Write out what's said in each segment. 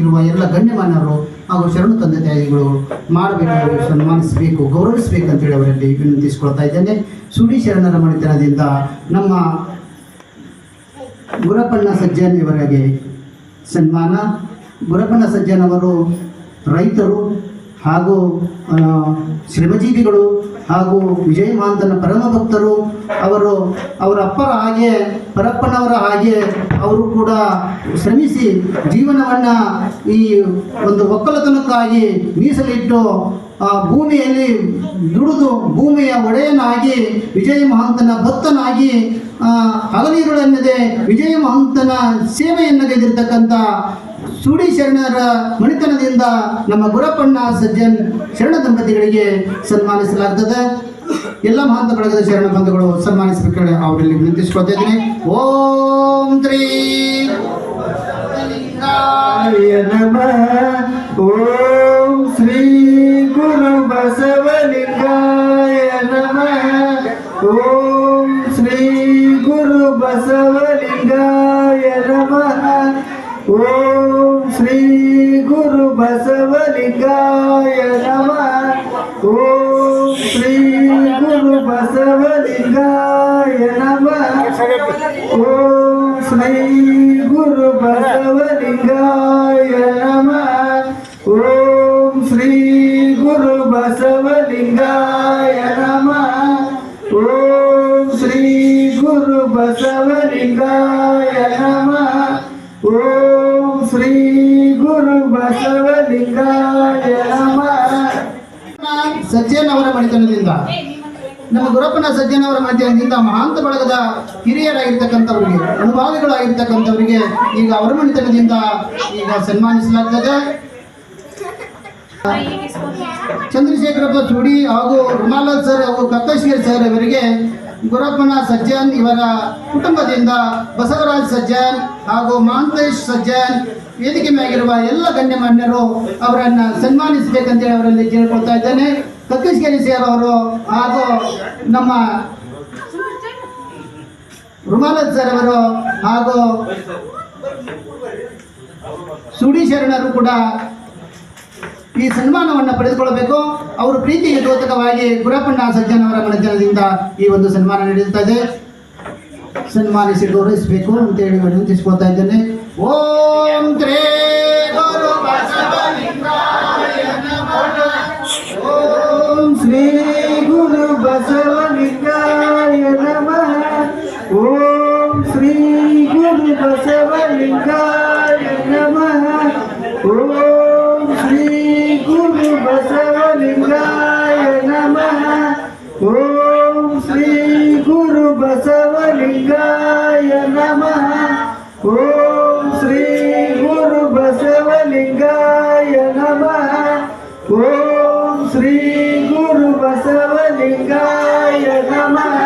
ಇರುವ ಎಲ್ಲ ಗಣ್ಯಮಾನ್ಯರು ಹಾಗೂ ಶರಣು ತಂದೆ ತಾಯಿಗಳು ಮಾಡಬೇಕು ಸನ್ಮಾನಿಸಬೇಕು ಗೌರವಿಸಬೇಕು ಅಂತೇಳಿ ಅವರಲ್ಲಿ ವಿನಂತಿಸಿಕೊಳ್ತಾ ಇದ್ದೇನೆ. ಸುಡಿ ಶರಣರ ಮಣಿತನದಿಂದ ನಮ್ಮ ಗುರಪ್ಪಣ್ಣ ಸಜ್ಜನ್ ಇವರಿಗೆ ಸನ್ಮಾನ. ಗುರಪ್ಪಣ್ಣ ಸಜ್ಜನ್ ಅವರು ರೈತರು ಹಾಗೂ ಶ್ರಮಜೀವಿಗಳು ಹಾಗೂ ವಿಜಯ ಮಹಾಂತನ ಪರಮ ಭಕ್ತರು ಅವರು ಅವರ ಅಪ್ಪರ ಹಾಗೆ, ಪರಪ್ಪನವರ ಹಾಗೆ ಅವರು ಕೂಡ ಶ್ರಮಿಸಿ ಜೀವನವನ್ನು ಈ ಒಂದು ಒಕ್ಕಲತನಕ್ಕಾಗಿ ಮೀಸಲಿಟ್ಟು, ಆ, ಭೂಮಿಯಲ್ಲಿ ದುಡಿದು ಭೂಮಿಯ ಒಡೆಯನಾಗಿ ವಿಜಯ ಮಹಂತನ ಭಕ್ತನಾಗಿ ಹಗಲಿರುಳೆನ್ನದೆ ವಿಜಯ ಮಹಂತನ ಸೇವೆಯನ್ನಗೈದಿರ್ತಕ್ಕಂಥ ಸುಡಿ ಶರಣರ ಮಣಿತನದಿಂದ ನಮ್ಮ ಗುರಪ್ಪಣ್ಣ ಸಜ್ಜನ್ ಶರಣ ದಂಪತಿಗಳಿಗೆ ಸನ್ಮಾನಿಸಲಾಗ್ತದೆ. ಎಲ್ಲ ಮಹಾಂತ ಬಳಗದ ಶರಣ ಬಂಧುಗಳು ಸನ್ಮಾನಿಸಬೇಕು ಅವರಲ್ಲಿ ವಿನಂತಿಸ್ಕೊಳ್ತಾ ಇದ್ದೀನಿ. ಓಂ ತ್ರೀ ನಮಃ ಓಂ ಬಸವಲಿಂಗಾಯ ನಮಃ ಓಂ ಶ್ರೀ ಗುರು ಬಸವಲಿಂಗಾಯ ನಮಃ ಓಂ ಶ್ರೀ ಗುರು ಬಸವಲಿಂಗಾಯ ನಮಃ ಓಂ ಶ್ರೀ ಗುರು ಬಸವಲಿಂಗಾಯ ನಮಃ ಓಂ ಶ್ರೀ ಗುರು ಬಸವಲಿಂಗಾಯ ನಮಃ ಓಂ ಶ್ರೀ ಗುರು ಬಸವಲಿಂಗಾಯ ನಮಃ ಸಜ್ಜನ್ ಅವರ ಮನೆತನದಿಂದ. ನಮ್ಮ ಗುರಪ್ಪನ ಸಜ್ಜನ್ ಅವರ ಮನೆತನದಿಂದ ಮಹಾಂತ ಬಳಗದ ಹಿರಿಯರಾಗಿರ್ತಕ್ಕಂಥವರಿಗೆ, ಅನುಭಾವಿಗಳಾಗಿರ್ತಕ್ಕಂಥವರಿಗೆ ಈಗ ಅವರ ಮನೆತನದಿಂದ ಈಗ ಸನ್ಮಾನಿಸಲಾಗ್ತದೆ. ಚಂದ್ರಶೇಖರಪ್ಪ ಚೂಡಿ ಹಾಗೂ ರುಮಾಲಾಲ್ ಸರ್ ಹಾಗೂ ಕತ್ತಶ್ವರ್ ಸರ್ ಇವರಿಗೆ ಗುರಪ್ಪನ ಸಜ್ಜನ್ ಇವರ ಕುಟುಂಬದಿಂದ ಬಸವರಾಜ್ ಸಜ್ಜನ್ ಹಾಗೂ ಮಹಾಂತೇಶ್ ಸಜ್ಜನ್ ವೇದಿಕೆ ಮ್ಯಾಗಿರುವ ಎಲ್ಲ ಗಣ್ಯಮಾನ್ಯರು ಅವರನ್ನು ಸನ್ಮಾನಿಸಬೇಕಂತೇಳಿ ಅವರಲ್ಲಿ ಕೇಳ್ಕೊಳ್ತಾ ಇದ್ದೇನೆ. ಕತ್ತೇಶ್ಗೇರಿ ಸೇರ್ ಅವರು ಹಾಗೂ ನಮ್ಮ ರುಮಾಲತ್ ಸರ್ ಅವರು ಹಾಗೂ ಸುಡಿ ಶರಣರು ಕೂಡ ಈ ಸನ್ಮಾನವನ್ನು ಪಡೆದುಕೊಳ್ಳಬೇಕು. ಅವರು ಪ್ರೀತಿಗೆ ದೋತಕವಾಗಿ ಗುರಪ್ಪಣ್ಣ ಸಜ್ಜನವರ ಅವರ ಮನಜನದಿಂದ ಈ ಒಂದು ಸನ್ಮಾನ ನಡೆಯುತ್ತಾ ಇದೆ ಸನ್ಮಾನಿಸಿ ಗೌರವಿಸಬೇಕು ಅಂತೇಳಿ ವಿನಂತಿಸ್ಕೊಳ್ತಾ ಇದ್ದೇನೆ ಓಂ ತ್ರೇ ಗುರು ಬಸವಲಿಂಗಾಯ ನಮಃ. ಓಂ ಶ್ರೀ ಗುರು ಬಸವಲಿಂಗಾಯ ನಮಃ ಓಂ ಶ್ರೀ ಗುರು ಬಸವಲಿಂಗಾಯ ನಮಃ ಓಂ ಶ್ರೀ ಗುರು ಬಸವಲಿಂಗಾಯ ನಮಃ ಓಂ ಶ್ರೀ बसवलिंगाय नमः। ॐ श्री गुरु बसवलिंगाय नमः। ॐ श्री गुरु बसवलिंगाय नमः।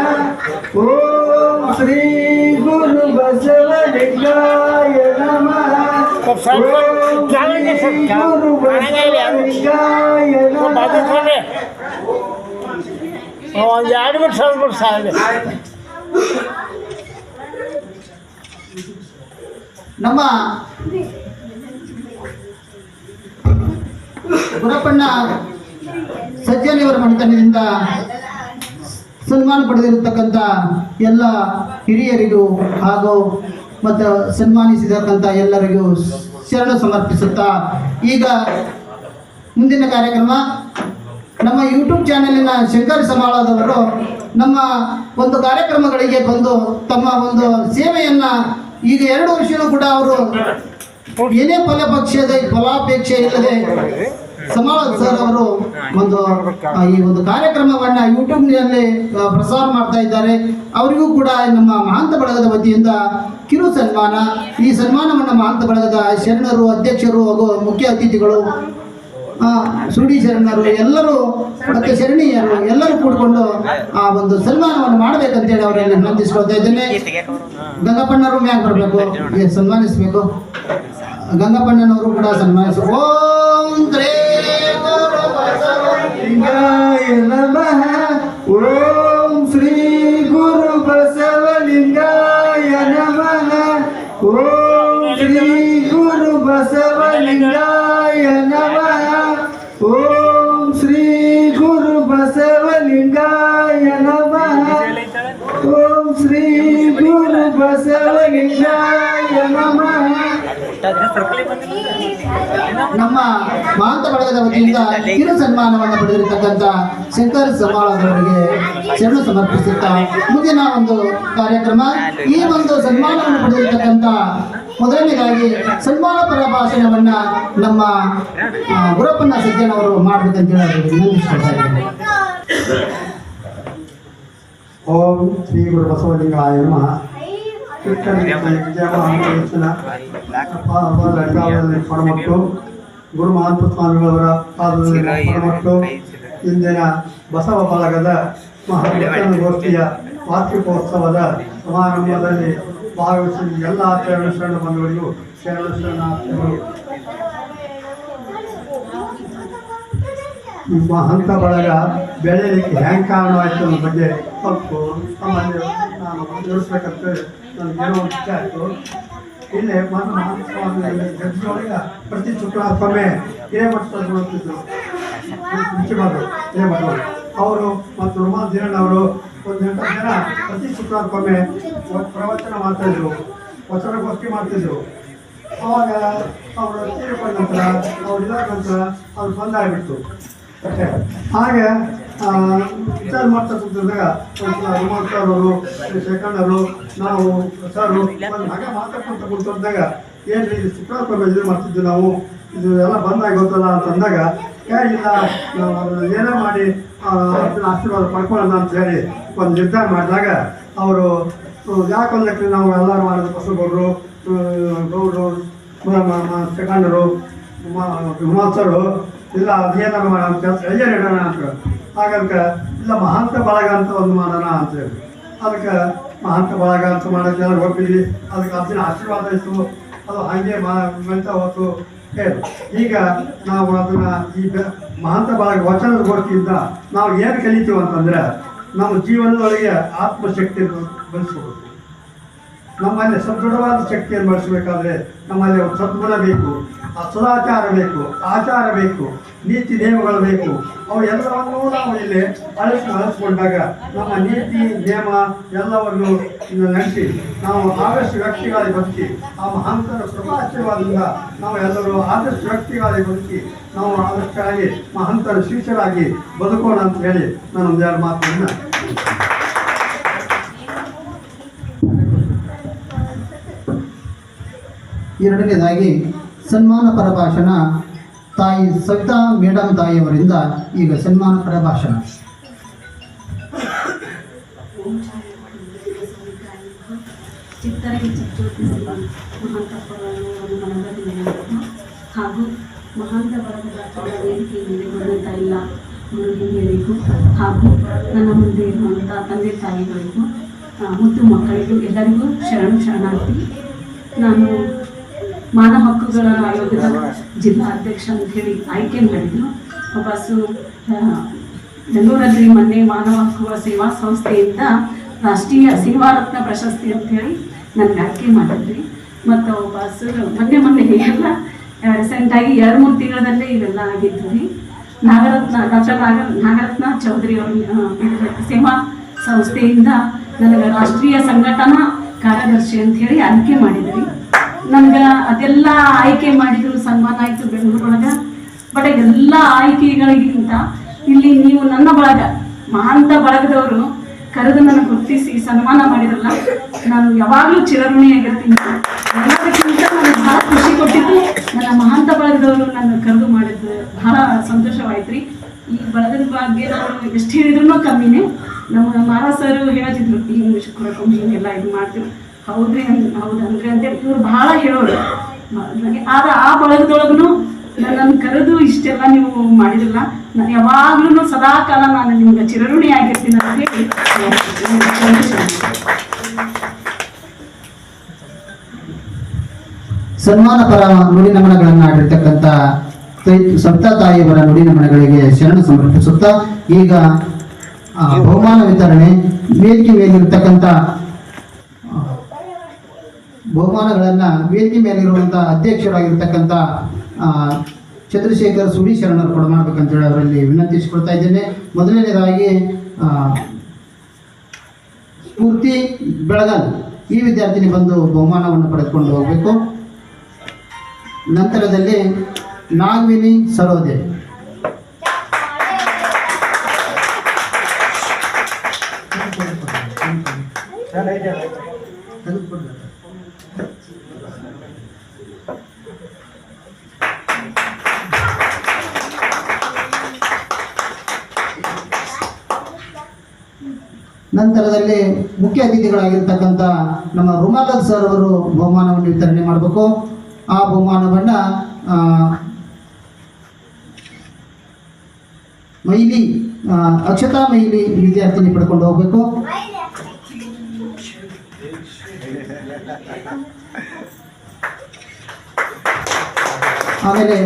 ॐ श्री गुरु बसवलिंगाय नमः। ॐ श्री गुरु बसवलिंगाय नमः। और यार में सब साल ನಮ್ಮ ಗುರಪ್ಪಣ್ಣ ಸಜ್ಜನಿಯವರ ಮನೆತನದಿಂದ ಸನ್ಮಾನ ಪಡೆದಿರತಕ್ಕಂಥ ಎಲ್ಲ ಹಿರಿಯರಿಗೂ ಹಾಗೂ ಮತ್ತು ಸನ್ಮಾನಿಸಿದಕ್ಕಂಥ ಎಲ್ಲರಿಗೂ ಶರಣ ಸಮರ್ಪಿಸುತ್ತಾ ಈಗ ಮುಂದಿನ ಕಾರ್ಯಕ್ರಮ ನಮ್ಮ ಯೂಟ್ಯೂಬ್ ಚಾನೆಲಿನ ಶಂಕರ್ ಸಮಾಳದವರು ನಮ್ಮ ಒಂದು ಕಾರ್ಯಕ್ರಮಗಳಿಗೆ ಬಂದು ತಮ್ಮ ಒಂದು ಸೇವೆಯನ್ನು ಈಗ ಎರಡು ವರ್ಷನೂ ಕೂಡ ಅವರು ಏನೇ ಫಲಪಕ್ಷದ ಫಲಾಪೇಕ್ಷೆ ಇಲ್ಲದೆ ಸಮಾಳ ಸರ್ ಅವರು ಒಂದು ಈ ಒಂದು ಕಾರ್ಯಕ್ರಮವನ್ನ ಯೂಟ್ಯೂಬ್ನಲ್ಲಿ ಪ್ರಸಾರ ಮಾಡ್ತಾ ಇದ್ದಾರೆ. ಅವರಿಗೂ ಕೂಡ ನಮ್ಮ ಮಹಾಂತ ಬಳಗದ ವತಿಯಿಂದ ಕಿರು ಸನ್ಮಾನ. ಈ ಸನ್ಮಾನವನ್ನು ಮಹಾಂತ ಬಳಗದ ಶರಣರು, ಅಧ್ಯಕ್ಷರು ಹಾಗೂ ಮುಖ್ಯ ಅತಿಥಿಗಳು ಸುಡಿ ಶರಣರು ಎಲ್ಲರೂ ಮತ್ತೆ ಶರಣಿಯರು ಎಲ್ಲರೂ ಕೂಡಿಕೊಂಡು ಆ ಒಂದು ಸನ್ಮಾನವನ್ನು ಮಾಡಬೇಕಂತೇಳಿ ಅವರನ್ನು ವಿನಂತಿಸ್ಕೊಳ್ತಾ ಇದ್ದೇನೆ. ಗಂಗಪ್ಪಣ್ಣರು ಮ್ಯಾಗ ಬರಬೇಕು. ಸನ್ಮಾನಿಸಬೇಕು. ಗಂಗಪ್ಪಣ್ಣನವರು ಕೂಡ ಸನ್ಮಾನಿಸ ಓಂ ಓಂ ಬಸವಲಿಂಗಾಯ ನಮಃ. ಓಂ ಶ್ರೀ ಗುರು ಬಸವಲಿಂಗಾಯ ನಮಃ. ಓಂ ಶ್ರೀ ಗುರು ಬಸವಲಿಂಗಾಯ ನಮಃ. ನಮ್ಮ ಮಾಂತ ಬಳಗದ ವತಿಯಿಂದ ಕಿರು ಸನ್ಮಾನವನ್ನು ಪಡೆದಿರತಕ್ಕಂಥ ಶಂಕರ್ ಸಮಾಳವರಿಗೆ ಶರಣ ಸಮರ್ಪಿಸುತ್ತಾ ಮುಂದಿನ ಒಂದು ಕಾರ್ಯಕ್ರಮ. ಈ ಒಂದು ಸನ್ಮಾನವನ್ನು ಪಡೆದಿರತಕ್ಕಂಥ ಮೊದಲನೇದಾಗಿ ಸನ್ಮಾನ ಪರ ಭಾಷಣವನ್ನ ನಮ್ಮ ಗುರಪ್ಪನ ಸಜ್ಜನವರು ಮಾಡಬೇಕಂತ ಹೇಳಿ ಓಂ ಶ್ರೀ ಗುರು ಬಸವಲಿಂಗಾಯ ನಮಃ. ಪರಮಟ್ಟು ಗುರು ಮಹಾಂತ ಸ್ವಾಮಿಗಳವರ ಪಾದದಲ್ಲಿ ಪರಮಟ್ಟು ಇಂದಿನ ಬಸವ ಬಳಗದ ಮಹಾಗೋಷ್ಠಿಯ ವಾರ್ಷಿಕೋತ್ಸವದ ಸಮಾರಂಭದಲ್ಲಿ ಭಾಗವಹಿಸಿ ಎಲ್ಲ ಶರಣ ಶರಣ ಬಂಧುಗಳಿಗೂ ಶರಣ ಶರಣಾರ್ಥಿಗಳು ನಿಮ್ಮ ಹಂತ ಬಳಗ ಬೆಳೆಯಲಿಕ್ಕೆ ಹೆಂಗೆ ಕಾರಣ ಆಯ್ತು ಅನ್ನೋ ಬಗ್ಗೆ ಸ್ವಲ್ಪ ಸಾಮಾನ್ಯ ನಾನು ತಿಳಿಸ್ಬೇಕಂತ ನನಗೇನೋ ಒಂದು ಇಚ್ಛೆ ಆಯಿತು. ಇಲ್ಲಿ ಮಾತು ಮಹಾಸ್ವಾಮಿ ಗದ್ದೊಳಗೆ ಪ್ರತಿ ಶುಕ್ರವಾರಕ್ಕೊಮ್ಮೆ ಹಿರೇಮಠ ನೋಡ್ತಿದ್ರು. ಮುಖ್ಯಮಂತ್ರಿ ಹಿರೇಮಠರು ಅವರು ಮತ್ತು ರುಮಾಲ್ ಧೀರಣ್ಣ ಅವರು ಒಂದು ಎಂಟು ಜನ ಪ್ರತಿ ಶುಕ್ರವಾರಕ್ಕೊಮ್ಮೆ ಪ್ರವಚನ ಮಾಡ್ತಾಯಿದ್ರು ವಚನಗೋಷ್ಠಿ ಮಾಡ್ತಿದ್ರು. ಅವಾಗ ಅವರು ತೀರಿಕೊಂಡ ನಂತರ, ಅವ್ರು ಇದಾದ ನಂತರ ಅವ್ರು ಬಂದ್ ಆಗಿಬಿಡ್ತು ಅಷ್ಟೇ. ಹಾಗೆ ವಿಚಾರ ಮಾಡ್ತಾ ಕೂತಿದ್ದಾಗ ರುಮಾಲ್ ಸರ್ ಅವರು ನಾವು ಸರ್ ಹಾಗೆ ಮಾತಾಡ್ಕೊಂತ ಕೂತಿದ್ದಾಗ ಏನು ಇದು ಶುಕ್ರವಾರ ಇದು ಮಾಡ್ತಿದ್ವಿ ನಾವು, ಇದು ಎಲ್ಲ ಬಂದಾಗಿ ಗೊತ್ತಲ್ಲ ಅಂತಂದಾಗ ಇಲ್ಲ ನಾವು ಮಾಡಿ ಆಶೀರ್ವಾದ ಪಡ್ಕೊಳ್ಳೋಣ ಅಂತ ಹೇಳಿ ಒಂದು ನಿರ್ಧಾರ ಮಾಡಿದಾಗ ಅವರು ಯಾಕೊಂದಕ್ಕೆ ನಾವು ಎಲ್ಲರೂ ಮಾಡಿದ ಬಸವಗೌಡರು ಗೌಡರು ಸೆಕಂಡರು ಹಿಮಾಚರು ಇಲ್ಲ ಅದೇನಾರು ಮಾಡೋಣ ಎಲ್ಲಿ ಇಡೋಣ ಅಂತ ಹಾಗಂತ ಇಲ್ಲ ಮಹಾಂತ ಬಳಗ ಅಂತ ಒಂದು ಮಾಡೋಣ ಅಂತ ಹೇಳಿ. ಅದಕ್ಕೆ ಮಹಾಂತ ಬಳಗ ಅಂತ ಮಾಡೋಕ್ಕೆ ಹೋಗಿದ್ವಿ ಅದಕ್ಕೆ ಅದನ್ನ ಆಶೀರ್ವಾದ ಇತ್ತು. ಅದು ಹಾಗೆ ಮಾಡ್ತಾ ಹೊತ್ತು ಹೇಳು. ಈಗ ನಾವು ಅದನ್ನು ಈ ಮಹಂತ ಭಾಗ ವಚನದ ಗೋಷ್ಠಿಯಿಂದ ನಾವು ಏನು ಕಲಿತೀವಿ ಅಂತಂದರೆ ನಮ್ಮ ಜೀವನದೊಳಗೆ ಆತ್ಮಶಕ್ತಿಯನ್ನು ಬೆಳೆಸ್ಕೋಬೇಕು. ನಮ್ಮಲ್ಲಿ ಸದೃಢವಾದ ಶಕ್ತಿಯನ್ನು ಬಳಸಬೇಕಾದ್ರೆ ನಮ್ಮಲ್ಲಿ ಒಂದು ಸದ್ಗುಣ ಬೇಕು. ಸದಾಚಾರ ಬೇಕು, ಆಚಾರ ಬೇಕು, ನೀತಿ ನಿಯಮಗಳು ಬೇಕು. ಅವು ಎಲ್ಲವನ್ನೂ ನಾವು ಇಲ್ಲಿ ಅಳಿಸಿ ಅಳಿಸ್ಕೊಂಡಾಗ ನಮ್ಮ ನೀತಿ, ನಿಯಮ ಎಲ್ಲವನ್ನು ನಡೆಸಿ ನಾವು ಆದರ್ಶ ವ್ಯಕ್ತಿಗಳಾಗಿ ಬದುಕಿ, ಆ ಮಹಾಂತರ ಕೃಪಾಶೀರ್ವಾದದಿಂದ ನಾವು ಎಲ್ಲರೂ ಆದರ್ಶ ವ್ಯಕ್ತಿಗಳಾಗಿ ಬದುಕಿ, ನಾವು ಆದಷ್ಟಾಗಿ ಮಹಾಂತರ ಶಿಷ್ಯರಾಗಿ ಬದುಕೋಣ ಅಂತ ಹೇಳಿ ನಾನು ಒಂದೆರಡು ಮಾತನ್ನು ಎರಡನೇದಾಗಿ ಸನ್ಮಾನ ಪರಭಾಷಣ ತಾಯಿ ಸವಿತಾ ಮೇಡಮ್ ತಾಯಿಯವರಿಂದ ಈಗ ಸನ್ಮಾನ ಪರಭಾಷಣ. ಚಿತ್ತರಿಗೆ ಚಿತ್ತೋತಿಸಿ ಮಹಾಂತ ಪರವನ್ನು ಮನದಲ್ಲಿ ಹಾಗೂ ಮಹಾಂತ ವರ್ಗದ ಅವರ ವೇದಿಕೆ ಮೇಲೆ ಬಂದಂಥ ಎಲ್ಲ ಹಿರಿಯರಿಗೂ ಹಾಗೂ ನನ್ನ ಮುಂದೆ ಇರುವಂಥ ತಂದೆ ತಾಯಿಗಳಿಗೂ ಮುತ್ತು ಮಕ್ಕಳಿಗೂ ಎಲ್ಲರಿಗೂ ಶರಣು ಶರಣಾರ್ಥಿ. ನಾನು ಮಾನವ ಹಕ್ಕುಗಳ ಆಯೋಗದ ಜಿಲ್ಲಾ ಅಧ್ಯಕ್ಷ ಅಂತ ಹೇಳಿ ಆಯ್ಕೆ ಮಾಡಿದ್ರು. ವಾಪಸ್ಸು ಆ, ಬೆಂಗಳೂರಲ್ಲಿ ಮೊನ್ನೆ ಮಾನವ ಹಕ್ಕುಗಳ ಸೇವಾ ಸಂಸ್ಥೆಯಿಂದ ರಾಷ್ಟ್ರೀಯ ಸೇವಾ ರತ್ನ ಪ್ರಶಸ್ತಿ ಅಂತ ಹೇಳಿ ನನಗೆ ಆಯ್ಕೆ ಮಾಡಿದ್ರಿ ಮತ್ತು ವಾಪಸ್ಸು ಮೊನ್ನೆ ಮೊನ್ನೆ ಎಲ್ಲ ರೀಸೆಂಟಾಗಿ ಎರಡು ಮೂರು ತಿಂಗಳಲ್ಲೇ ಇವೆಲ್ಲ ಆಗಿದ್ದು ರೀ ನಾಗರತ್ನ ಡಾಕ್ಟರ್ ನಾಗ ನಾಗರತ್ನ ಚೌಧರಿ ಅವ್ರ ಸೇವಾ ಸಂಸ್ಥೆಯಿಂದ ನನಗೆ ರಾಷ್ಟ್ರೀಯ ಸಂಘಟನಾ ಕಾರ್ಯದರ್ಶಿ ಹೇಳಿ ಆಯ್ಕೆ ಮಾಡಿದ್ರಿ ನನ್ಗೆ ಅದೆಲ್ಲ ಆಯ್ಕೆ ಮಾಡಿದ್ರು ಸನ್ಮಾನ ಆಯಿತು ಬೆಂಗಳೂರೊಳಗೆ. ಬಟ್ ಎಲ್ಲ ಆಯ್ಕೆಗಳಿಗಿಂತ ಇಲ್ಲಿ ನೀವು ನನ್ನ ಬಳಗ, ಮಹಾಂತ ಬಳಗದವರು ಕರೆದು ನನಗೆ ಗುರುತಿಸಿ ಸನ್ಮಾನ ಮಾಡಿದ್ರಲ್ಲ ನಾನು ಯಾವಾಗಲೂ ಚಿರಋಣಿಯಾಗಿರ್ತೀನಿ ಎಲ್ಲದಕ್ಕಿಂತ ನನಗೆ ಬಹಳ ಖುಷಿ ಕೊಟ್ಟಿದ್ದು ನನ್ನ ಮಹಾಂತ ಬಳಗದವರು ನನ್ನ ಕರೆದು ಮಾಡಿದ್ದು. ಬಹಳ ಸಂತೋಷವಾಯ್ತು ರೀ ಈ ಬಳಗದ ಬಗ್ಗೆ ನಾವು ಎಷ್ಟು ಹೇಳಿದ್ರು ಕಮ್ಮಿನೇ. ನಮ್ಮ ಮಾರಾ ಸರ್ ಹೇಳ್ತಿದ್ರು ಹಿಂಗೆ ಶುಕ್ರಕ್ಕೊಮ್ಮೆ ಹಿಂಗೆಲ್ಲ ಇದು ಮಾಡ್ತಿದ್ರು ಹೌದ್ರಿ ಹೌದು ಅಂದ್ರೆ ಅಂತ ಇವ್ರು ಬಹಳ ಹೇಳೋರು. ಆದ ಆ ಬಳಗದೊಳಗೂ ನನ್ನ ಕರೆದು ಇಷ್ಟೆಲ್ಲ ನೀವು ಮಾಡಿದ್ರಲ್ಲ ನಾನು ಯಾವಾಗ್ಲೂ ಸದಾ ಕಾಲ ನಾನು ನಿಮ್ಗೆ ಚಿರಋಣಿ ಆಗಿರ್ತೀನಿ ಅಂತ ಹೇಳಿ. ಸನ್ಮಾನ ಪರ ನುಡಿ ನಮನಗಳನ್ನು ಆಡಿರ್ತಕ್ಕಂಥ ಸಪ್ತ ತಾಯಿಯವರ ನುಡಿ ನಮನಗಳಿಗೆ ಶರಣ ಸಮರ್ಪಿಸುತ್ತಾ, ಈಗ ಬಹುಮಾನ ವಿತರಣೆ ವೇದಿಕೆ ಮೇಲಿರ್ತಕ್ಕಂಥ ಬಹುಮಾನಗಳನ್ನ ವೇದಿಕೆ ಮೇಲಿರುವಂಥ ಅಧ್ಯಕ್ಷರಾಗಿರ್ತಕ್ಕಂಥ ಚಂದ್ರಶೇಖರ್ ಸುಡಿ ಶರಣರು ಕೊಡಮಾಡ್ಬೇಕಂತೇಳಿ ಅವರಲ್ಲಿ ವಿನಂತಿಸಿಕೊಳ್ತಾ ಇದ್ದೇನೆ. ಮೊದಲನೇದಾಗಿ ಸ್ಫೂರ್ತಿ ಬೆಳಗಲ್ ಈ ವಿದ್ಯಾರ್ಥಿನಿ ಬಂದು ಬಹುಮಾನವನ್ನು ಪಡೆದುಕೊಂಡು ಹೋಗಬೇಕು. ನಂತರದಲ್ಲಿ ನಾಗವಿನಿ ಸರೋದೆ. ನಂತರದಲ್ಲಿ ಮುಖ್ಯ ಅತಿಥಿಗಳಾಗಿರ್ತಕ್ಕಂಥ ನಮ್ಮ ರುಮಾಲದ್ ಸರ್ ಅವರು ಬಹುಮಾನವನ್ನು ವಿತರಣೆ ಮಾಡಬೇಕು. ಆ ಬಹುಮಾನವನ್ನು ಮೈಲಿ ಅಕ್ಷತಾ ಮೈಲಿ ವಿದ್ಯಾರ್ಥಿನಿ ಪಡ್ಕೊಂಡು ಹೋಗಬೇಕು. ಆಮೇಲೆ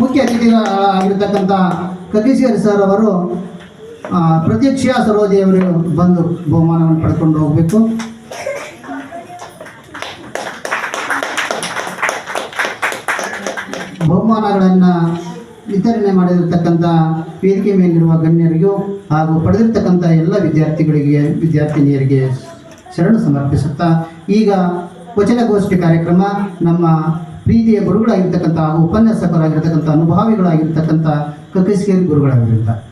ಮುಖ್ಯ ಅತಿಥಿಗಳಾಗಿರ್ತಕ್ಕಂಥ ಕಗೀಶ್ವರ್ ಸರ್ ಅವರು ಪ್ರತೀಕ್ಷಾ ಸರೋಜಿ ಅವರು ಬಂದು ಬಹುಮಾನವನ್ನು ಪಡ್ಕೊಂಡು ಹೋಗಬೇಕು. ಬಹುಮಾನಗಳನ್ನು ವಿತರಣೆ ಮಾಡಿರತಕ್ಕಂಥ ವೇದಿಕೆ ಮೇಲಿರುವ ಗಣ್ಯರಿಗೂ ಹಾಗೂ ಪಡೆದಿರ್ತಕ್ಕಂಥ ಎಲ್ಲ ವಿದ್ಯಾರ್ಥಿಗಳಿಗೆ, ವಿದ್ಯಾರ್ಥಿನಿಯರಿಗೆ ಶರಣ ಸಮರ್ಪಿಸುತ್ತಾ, ಈಗ ವಚನಗೋಷ್ಠಿ ಕಾರ್ಯಕ್ರಮ ನಮ್ಮ ಪ್ರೀತಿಯ ಗುರುಗಳಾಗಿರ್ತಕ್ಕಂಥ ಉಪನ್ಯಾಸಕರಾಗಿರ್ತಕ್ಕಂಥ ಅನುಭಾವಿಗಳಾಗಿರ್ತಕ್ಕಂಥ ಕಕ್ಕಿಸ್ಕೇರಿ ಗುರುಗಳಾಗಿರ್ತಾರೆ